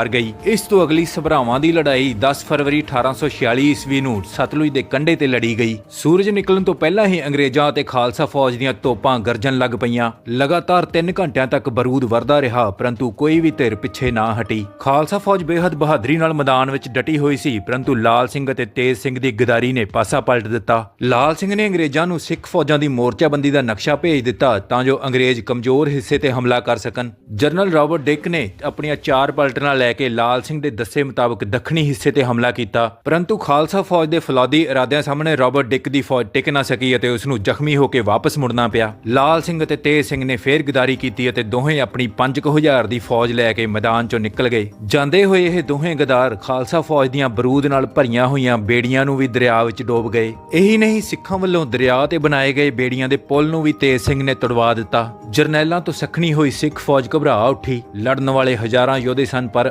ਹਾਰ ਗਈ। ਇਸ ਤੋਂ ਅਗਲੀ ਸਭਰਾਵਾਂ ਦੀ ਲੜਾਈ 10 ਫਰਵਰੀ 1846 ਈਸਵੀ ਨੂੰ ਸਤਲੁਜ ਦੇ ਕੰਢੇ ਤੇ ਲੜੀ ਗਈ। ਸੂਰਜ ਨਿਕਲਣ ਤੋਂ ਪਹਿਲਾਂ ਹੀ ਅੰਗਰੇਜ਼ਾਂ ਅਤੇ ਖਾਲਸਾ ਫੌਜ ਦੀਆਂ ਤੋਪਾਂ ਗਰਜਣ ਲੱਗ ਪਈਆਂ। ਲਗਾਤਾਰ 3 ਘੰਟਿਆਂ ਤੱਕ ਬਰੂਦ ਵਰਦਾ ਰਿਹਾ, ਪਰੰਤੂ ਕੋਈ ਵੀ ਧਿਰ ਪਿੱਛੇ ਨਾ ਹਟੀ। ਖਾਲਸਾ ਫੌਜ ਬੇਹੱਦ ਬਹਾਦਰੀ ਨਾਲ ਮੈਦਾਨ ਵਿੱਚ ਡਟੀ ਹੋਈ ਸੀ, ਪਰੰਤੂ ਲਾਲ ਸਿੰਘ ਅਤੇ ਤੇਜ ਸਿੰਘ ਦੀ ਗਦਾਰੀ ਨੇ ਪਾਸਾ ਪਲਟ ਦਿੱਤਾ। ਲਾਲ ਸਿੰਘ ਨੇ ਅੰਗਰੇਜ਼ਾਂ ਨੂੰ ਸਿੱਖ ਫੌਜਾਂ ਦੀ ਮੋਰਚਾਬੰਦੀ ਦਾ ਨਕਸ਼ਾ ਭੇਜ ਦਿੱਤਾ ਤਾਂ ਜੋ ਅੰਗਰੇਜ਼ ਕਮਜ਼ੋਰ ਹਿੱਸੇ ਤੇ ਹਮਲਾ ਕਰ ਸਕਣ। ਜਨਰਲ ਰਾਬਰਟ ਡਿਕ ਨੇ ਆਪਣੀਆਂ ਚਾਰ ਪਲਟਨਾਂ ਲੈ ਕੇ ਲਾਲ ਸਿੰਘ ਦੇ ਦੱਸੇ ਮੁਤਾਬਕ ਦੱਖਣੀ ਹਿੱਸੇ ਤੇ ਹਮਲਾ ਕੀਤਾ। ਪਰੰਤੂ ਖਾਲਸਾ ਫੌਜ ਦੇ ਫੌਲਾਦੀ ਇਰਾਦਿਆਂ ਸਾਹਮਣੇ ਰਾਬਰਟ ਡਿਕ ਦੀ ਫੌਜ ਟਿਕ ਨਾ ਸਕੀ ਅਤੇ ਉਸ ਨੂੰ ਜ਼ਖਮੀ ਹੋ ਕੇ ਵਾਪਸ ਮੁੜਨਾ ਪਿਆ। ਲਾਲ ਸਿੰਘ ਅਤੇ ਤੇਜ ਸਿੰਘ ਨੇ ਫੇਰ ਗਦਾਰੀ ਕੀਤੀ ਅਤੇ ਦੋਹੇ ਆਪਣੀ 5000 ਦੀ ਫੌਜ ਲੈ ਕੇ ਮੈਦਾਨ ਚੋਂ ਨਿਕਲ ਗਏ। ਜਾਂਦੇ ਹੋਏ ਇਹ ਦੋਹੇ ਗਦਾਰ ਖਾਲਸਾ ਫੌਜ ਦੀਆਂ ਬਰੂਦ ਨਾਲ ਭਰੀਆਂ ਹੋਈਆਂ ਬੇੜੀਆਂ ਨੂੰ ਵੀ ਦਰਿਆ ਵਿੱਚ ਡੋਬ ਗਏ। ਇਹੀ ਨਹੀਂ, ਸਿੱਖਾਂ ਵੱਲੋਂ ਦਰਿਆ ਤੇ ਬਣਾਏ ਗਏ ਬੇੜੀਆਂ ਦੇ ਪੁਲ ਨੂੰ ਵੀ ਤੇਜ ਸਿੰਘ ਨੇ ਤੁੜਵਾ ਦਿੱਤਾ। ਜਰਨੈਲਾਂ ਤੋਂ ਸਖਣੀ ਹੋਈ ਸਿੱਖ ਫੌਜ ਘਬਰਾ ਉੱਠੀ। ਲੜਨ ਵਾਲੇ ਹਜ਼ਾਰਾਂ ਯੋਧੇ ਸਨ, ਪਰ